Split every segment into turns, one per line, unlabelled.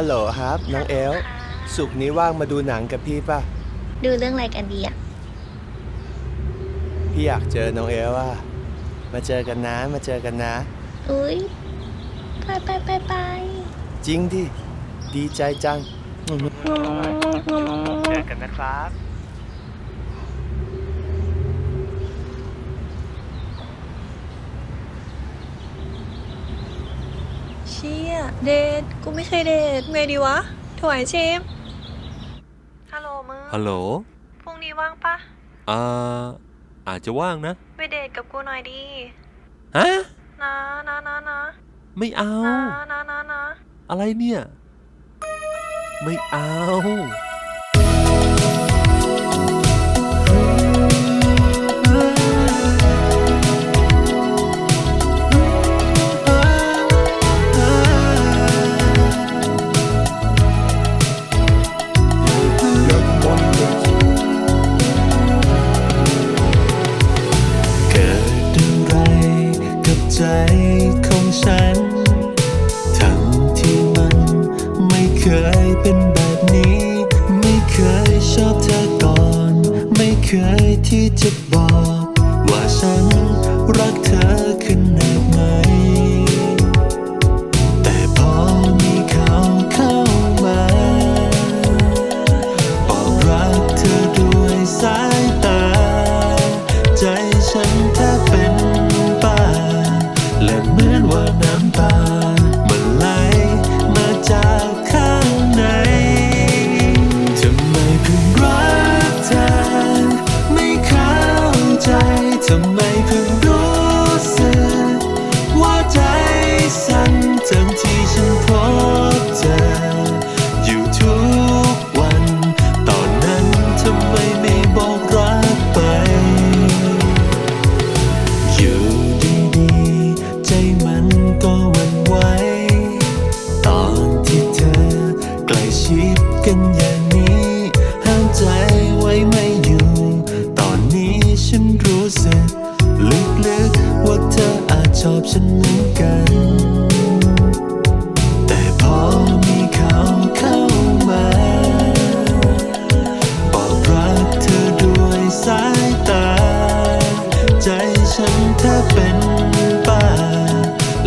ฮัลโหลครับ น้องเอลสุกร์นี้ว่างมาดูหนังกับพี่ป่ะ
ดูเรื่องอะไรกันดีอะ
พี่อยากเจอน้องเอลอะมาเจอกันนะ มาเจอกันนะ
อุ้ยไปไปไปไป
จริงดิ ดีใจจัง เจอกันนะครับ
เชี่ยเดทกูไม่เคยเดทไงดีวะถวายชิมฮัลโหลมึง
ฮัลโหล
พรุ่งนี้ว่างปะ
อ่าอาจจะว่างนะ
ไปเดทกับกูหน่อยดี
ฮะ
นะนะนะนะ
ไม่เอา
นะนะนะนะ
อะไรเนี่ย ไม่เอา
ใจของฉัน ทั้งที่มันไม่เคยเป็นแบบนี้ ไม่เคยชอบเธอก่อน ไม่เคยที่จะบอก ว่าฉันรักเธอ ฉันเหมือนกัน แต่พอมีเขาเข้ามาบอกรักเธอด้วยสายตา ใจฉันแทบเป็นบ้า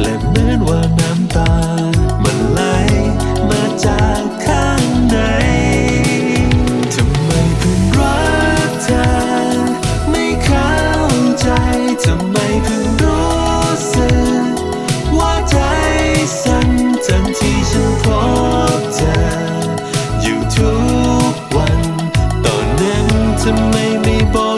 และเหมือนว่าน้ำตา people.